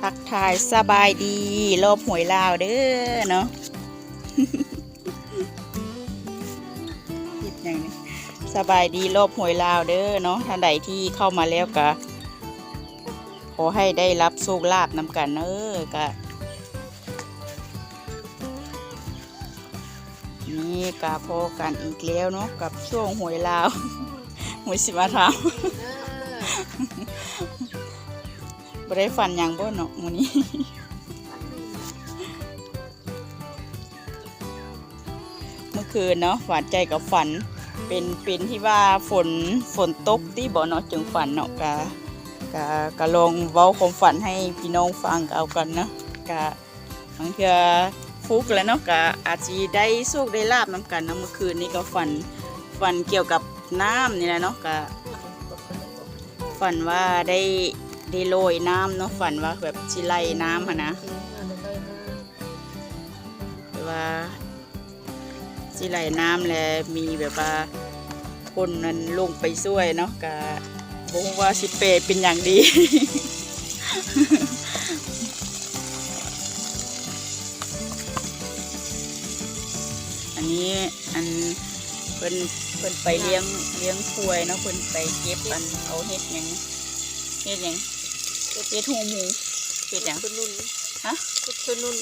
ทักทายสบายดีรอบหวยลาวเด้อเนาะคิดอย่างนี้สบายดีรอบหวยลาวเด้อเนาะท่านใดที่เข้ามาแล้วก็ขอให้ได้รับโชคลาภนำกันเนอะกะนี่กะพอกันอีกแล้วเนาะกับช่วงหวยลาว หวสิมาทามบ่ได้ฟันหยังบ่เนาะมื้อนี้เมื่อคืนเนาะหวานใจกับฝัน เป็นเป็นที่ว่าฝนฝนตกที่บ่เนาะจึงฝันเนาะกะกะกะลองเว้าความฝันให้พี่น้องฟังเอากันเนาะกะบางเทื่อฟุกแล้วเนาะกะอาจสิได้โชคได้ลาบนํกันเนาะเมื่อคืนนี้ก็ฝันฝันเกี่ยวกับ น้ำนี่แหละเนาะกะฝันว่าได้ได้โรยน้ำเนาะฝันว่าแบบชิไลน้ำอะนะว่าชิไลน้ำแล้วมีแบบว่าคนนั้นลงไปช่วยเนาะกะบอกว่าสิเปเป็นอย่างดีอันนี้อัน เพิ่นเพิ่นไปเลี้ยงเลี้ยงควายเนาะเพิ่นไปเก็บอันเอาเห็ดหยังเห็ดหยังเห็ดหูหมูเห็ดหยังขนุนฮะขนุน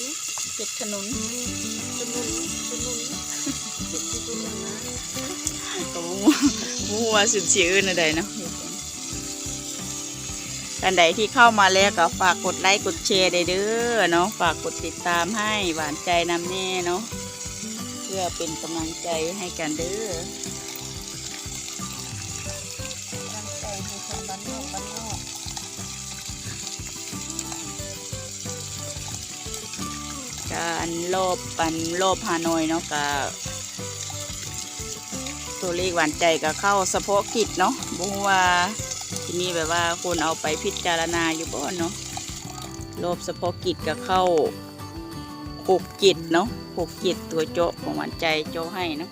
เห็ดขนุนขนุนขนุนเด็กที่คุณนะก็บ่ฮู้ว่าสุดชื่ออื่นอะไรเนาะเฮ็ดหยังท่านใดที่เข้ามาแล้วก็ฝากกดไลค์กดแชร์ได้เด้อเนาะฝากกดติดตามให้หวานใจนำแน่เนาะเพื่อเป็นกำลังใจให้กันเด้อร่างกายให้คนบ้านนอกบ้านนอกการรอบปันรอบฮานอยเนาะก็ตัวเลขหวานใจก็เข้าเฉพาะกิจเนาะบ่ฮู้ว่าที่มีแบบว่าคนเอาไปพิจารณาอยู่บ่เนาะรอบเฉพาะกิจก็เข้า หกกิจเนาะหกกิจตัวโจะของหวานใจโจะให้เนาะ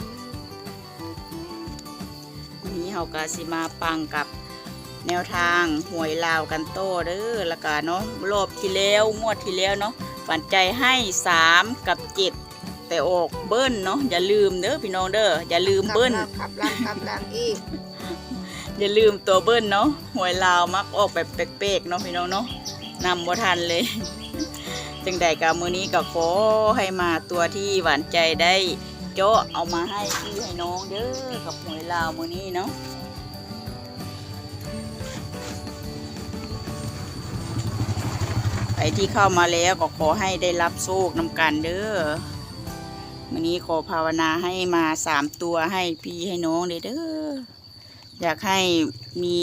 วันนี้เฮาก็สิมาปังกับแนวทางหวยลาวกันโตเด้อแล้วก็เนาะรอบที่แล้วงวดที่แล้วเนาะฝันใจให้สามกับเจ็ดแต่ออกเบิ้ลเนาะอย่าลืมเด้อพี่น้องเด้ออย่าลืมเบิ้ลขับล่างขับล่างอีกอย่าลืมตัวเบิ้ลเนาะหวยลาวมักออกแบบแปลกๆเนาะพี่น้องเนาะนำบ่ทันเลย จึงใดกับมือนี้ก็ขอให้มาตัวที่หวานใจได้เจาะเอามาให้พี่ให้น้องเด้อกับหวยลาวมือนี้เนาะใครที่เข้ามาแล้วก็ขอให้ได้รับโชคนำกันเด้อวันนี้ขอภาวนาให้มาสามตัวให้พี่ให้น้องเลยเด้ออยากให้มี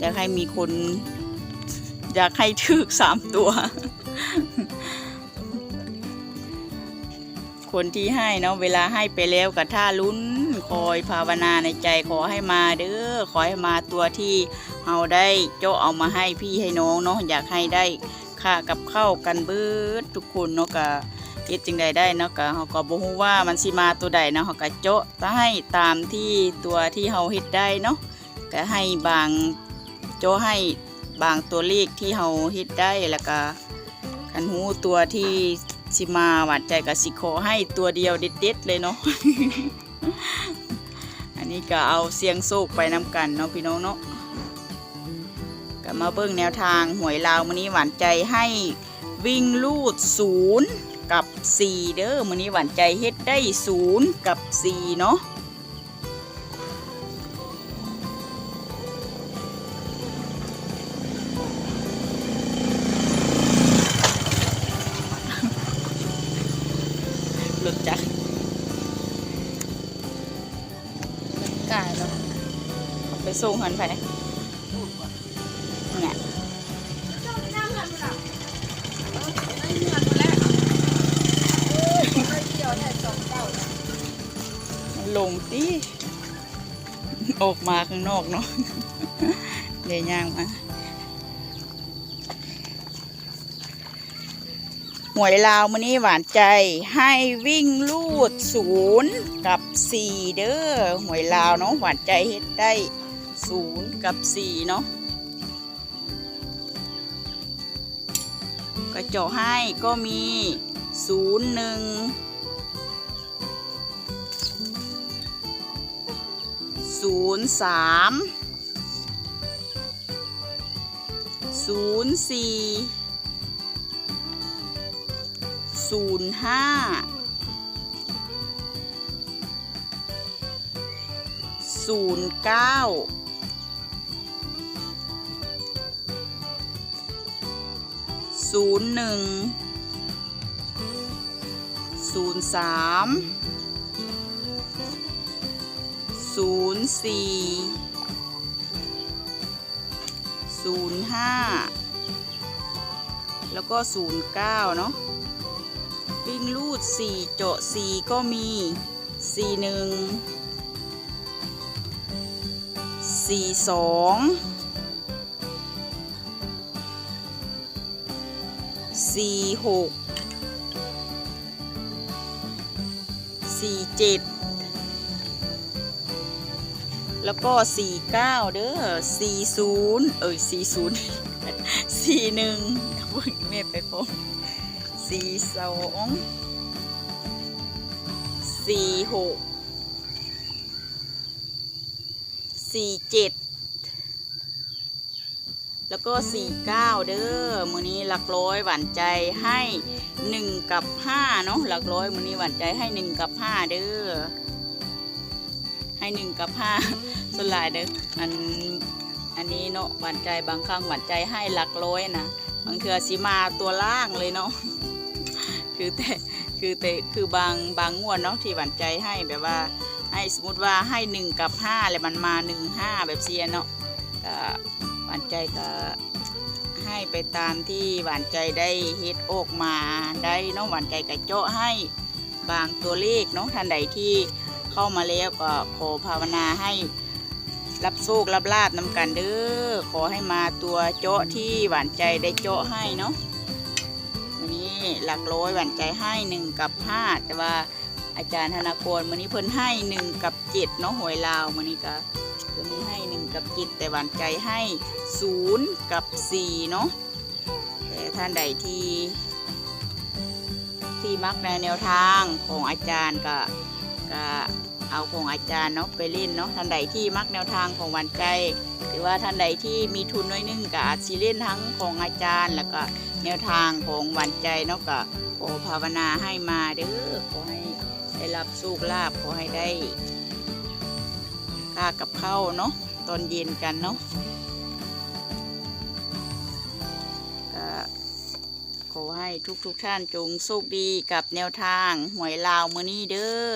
อยากให้มีคน อยากให้ถึกสามตัว คนที่ให้เนาะเวลาให้ไปแล้วกับท่าลุ้นคอยภาวนาในใจขอให้มาเด้อขอให้มาตัวที่เราได้เจาเอามาให้พี่ให้น้องเนาะอยากให้ได้ค่ากับเข้ากันเบิดทุกคนเนาะกะเฮ็ดจึงใดได้เนาะก็เฮาก็บ่ฮู้ว่ามันสิมาตัวใดเนาะเฮาก็เจาะให้ตามที่ตัวที่เฮาเฮ็ดได้เนาะก็ให้บางเจาให้บางตัวเลขที่เฮาเฮ็ดได้แล้วก็คันฮู้ตัวที่ สิมาหวานใจกับสิขอให้ตัวเดียวเด็ดๆเลยเนาะอันนี้ก็เอาเสียงโซกไปนำกันเนาะพี่น้องเนาะก็มาเบิ้งแนวทางหวยลาวมื้อนี้หวานใจให้วิ่งลูดศูนย์กับ4เด้อมื้อนี้หวานใจเฮ็ดได้ศูนย์กับ4เนาะ ส่งหันไปเนี่ยลงตีออกมาข้างนอกเนาะเดี๋ยวย่างมาหวยลาวมื้อนี้หวานใจให้วิ่งลูดศูนย์กับสี่เด้อหวยลาวเนาะหวานใจเฮ็ดได้ ศูนย์กับสี่เนาะกระจาะให้ก็มีศูนย์หนึ่งศูนย์สามศูนย์สี่ศูนย์ห้าศูนย์เก้า ศูนย์หนึ่งศูนย์สามศูนย์สี่ศูนย์ห้าแล้วก็ศูนย์เก้าเนาะวิ่งลูดสี่เจาะสี่ก็มีสี่หนึ่งสี่สอง สี่หกสี่เจ็ดแล้วก็สี่เก้าเด้อสี่ศูนย์เอ้ยสี่ศูนย์สี่หนึ่งเพิ่งแม่ไปพบสี่สองสี่หกสี่เจ็ด แล้วก็สี่เก้าเด้อมือนี้หลักร้อยหวานใจให้หนึ่งกับห้าเนาะหลักร้อยมือนี้หวานใจให้หนึ่งกับห้าเด้อให้หนึ่งกับห้าส่วนหลายเด้ออันอันนี้เนาะหวานใจบางครั้งหวานใจให้หลักร้อยนะบางเทือสิมาตัวล่างเลยเนาะคือแต่คือแต่คือบางบางงวดเนาะที่หวานใจให้แบบว่าให้สมมติว่าให้หนึ่งกับห้าแล้วมันมาหนึ่งห้าแบบเซียเนาะก็ หวานใจก็ให้ไปตามที่หวานใจได้เฮ็ดออกมาได้เนาะหวานใจก็เจาะให้บางตัวเลขเนาะท่านใดที่เข้ามาแล้วก็ขอภาวนาให้รับโชครับลาบนำกันเด้อขอให้มาตัวเจาะที่หวานใจได้เจาะให้เนาะวันนี้หลักร้อยหวานใจให้หนึ่งกับห้าแต่ว่าอาจารย์ธนากรวันนี้เพิ่นให้หนึ่งกับเจ็ดเนาะหวยลาววันนี้ก็ รงนี้ให้หนึ่งกับจ็ดแต่หวานใจให้ศูนย์กับสี่เนาะแต่ท่านใดที่ที่มักในแนวทางของอาจารย์ก็ก็เอาของอาจารย์เนาะไปเล่นเนาะท่านใดที่มักแนวทางของหวานใจ หรือว่าท่านใดที่มีทุนน้อยนึงก็อาจสิเล่นทั้งของอาจารย์ แล้วก็แนวทางของหวานใจเนาะก็ขอภาวนาให้มาเด้อขอให้ได้รับสูกลาบขอให้ได้ากับข้าวเนาะตอนเย็นกันเนาะก็ขอให้ทุกๆทท่านจงโชคดีกับแนวทางหวยลาวมือนี้เด้อ